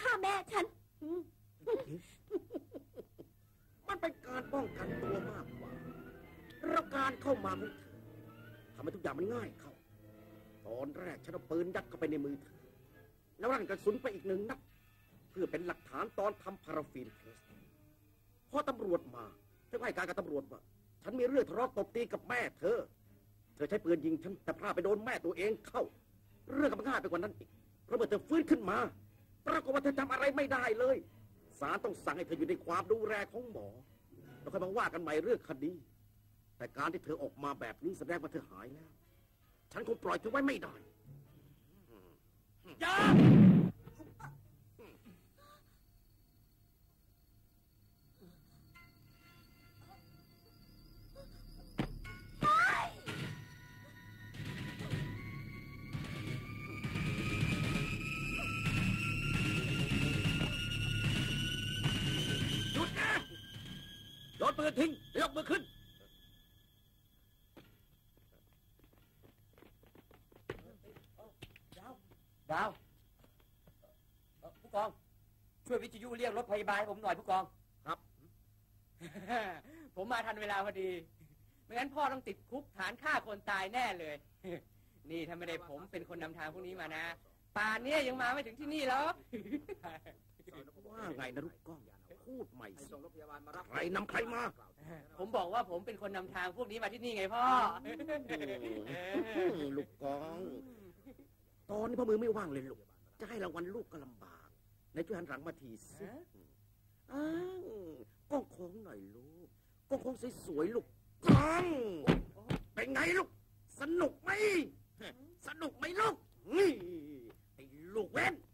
ฆ่าแม่ฉัน มันเป็นการป้องกันตัวมากกว่าแล้วการเข้ามาของเธอทำให้ทุกอย่างมันง่ายเข้า ตอนแรกฉันเอาปืนยัดเข้าไปในมือเธอ แล้วรั่นกระสุนไปอีกหนึ่งนัดเพื่อเป็นหลักฐานตอนทำพาราฟีนเทสพอตำรวจมาเธอให้การกับตำรวจว่าฉันมีเรื่องทะเลาะตบตีกับแม่เธอ เธอใช้ปืนยิงฉันแต่พลาดไปโดนแม่ตัวเองเข้า เรื่องก็มันง่ายไปกว่านั้นอีกเพราะเมื่อเธอฟื้นขึ้นมา ปรากฏว่าเธอจำอะไรไม่ได้เลยศาลต้องสั่งให้เธออยู่ในความดูแลของหมอแล้วค่อยมาว่ากันใหม่เรื่องคดีแต่การที่เธอออกมาแบบนี้แสดงว่าเธอหายแล้ว ฉันคงปล่อยเธอไว้ไม่ได้อย่า ปืนทิ้งยกมือขึ้น ดาวเอ่อผู้กอง ช่วยวิทยุเรียกรถพยาบาลให้ผมหน่อยผู้กอง ครับ ผมมาทันเวลาพอดี ไม่งั้นพ่อต้องติดคุกฐานฆ่าคนตายแน่เลย นี่ถ้าไม่ได้ผมเป็นคนนำทางพวกนี้มานะ ป่านเนี้ยยังมาไม่ถึงที่นี่แล้วว่าไงนะลูกก้อง พูดใหม่สิส่งรถพยาบาลมารับใครนำใครมา ผมบอกว่าผมเป็นคนนำทางพวกนี้มาที่นี่ไงพ่ออืมลูกกอง ตอนนี้พ่อมือไม่ว่างเลยลูก จะให้รางวัลลูกก็ลำบากในช่วยหันหลังมาทีสิฮะอ้าวก้องโค้งหน่อยลูกก้องโค้งสวยๆลูกก้องเป็นไงลูก สนุกไหม สนุกไหมลูกนี่ไอ้ลูกเว้นนี่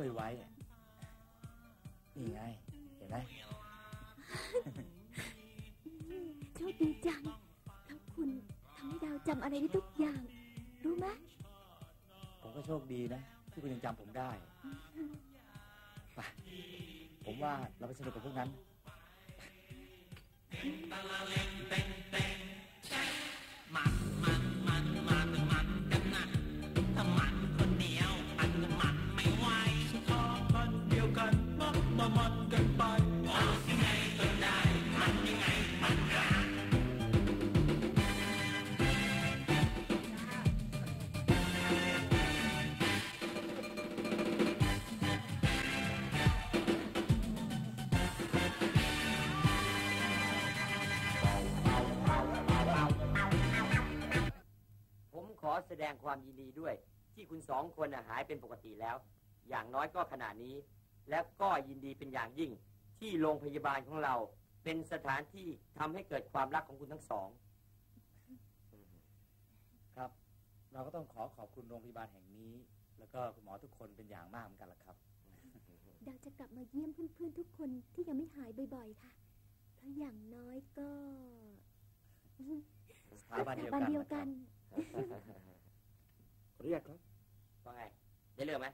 ช่วยไว้อะนี่ไง เห็นไหมโชคดีจังทั้งคุณทำให้ดาวจำอะไรได้ทุกอย่าง รู้ไหมผมก็โชคดีนะ ที่คุณยังจำผมได้ไปผมว่าเราไปสนุกกับพวกนั้นมัน มามันกันไปเอายังไงก็ได้มันยังไงมันได้ผมขอแสดงความยินดีด้วย ที่คุณสองคนน่ะหายเป็นปกติแล้ว อย่างน้อยก็ขนาดนี้ และก็ยินดีเป็นอย่างยิ่ง ที่โรงพยาบาลของเรา เป็นสถานที่ทำให้เกิดความรักของคุณทั้งสองเราก็ต้องขอขอบคุณโรงพยาบาลแห่งนี้ แล้วก็คุณหมอทุกคนเป็นอย่างมากเหมือนกันละครับ ดาวจะกลับมาเยี่ยมเพื่อนๆทุกคนที่ยังไม่หายบ่อยๆค่ะ เพราะอย่างน้อยก็สถาบันเดียวบักันนเดียวนะคกัรับนขออนุญาตครับ ว่าไง ได้เรื่องไหม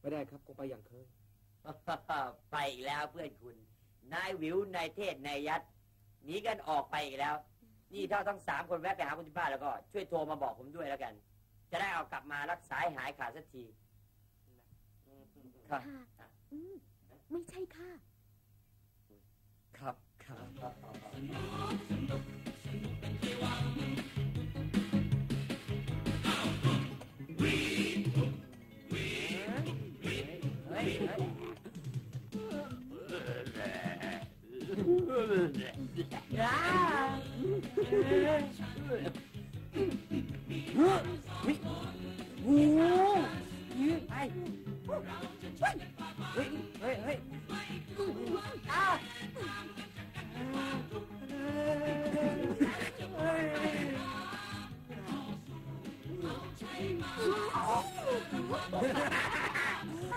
ไม่ได้ครับคงไปอย่างเคย ไปอีกแล้วเพื่อนคุณ นายวิวนายเทศนายยัดหนีกันออกไปอีกแล้ว นี่ถ้าทั้งสามคนแวะไปหาคุณที่บ้านแล้วก็ ช่วยโทรมาบอกผมด้วยแล้วกัน จะได้เอากลับมารักษาให้หายขาดสักทีครับค่ะอืมไม่ใช่ค่ะ ครับครับ โอ้โหไปเฮ้ยเฮ้ยเฮ้ยอ้า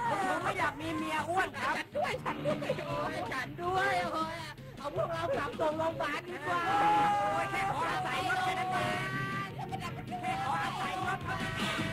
ผมไม่อยากมีเมียอ้วนครับ ด้วยฉันด้วยโอ้ยฉันด้วยโอ้ย เอาพวกเรากลับส่งโรงพยาบาลดีกว่าโอ้ยแค่ขออาศัยรถแค่นั้นเองแค่ขออาศัยรถเท่านั้นเอง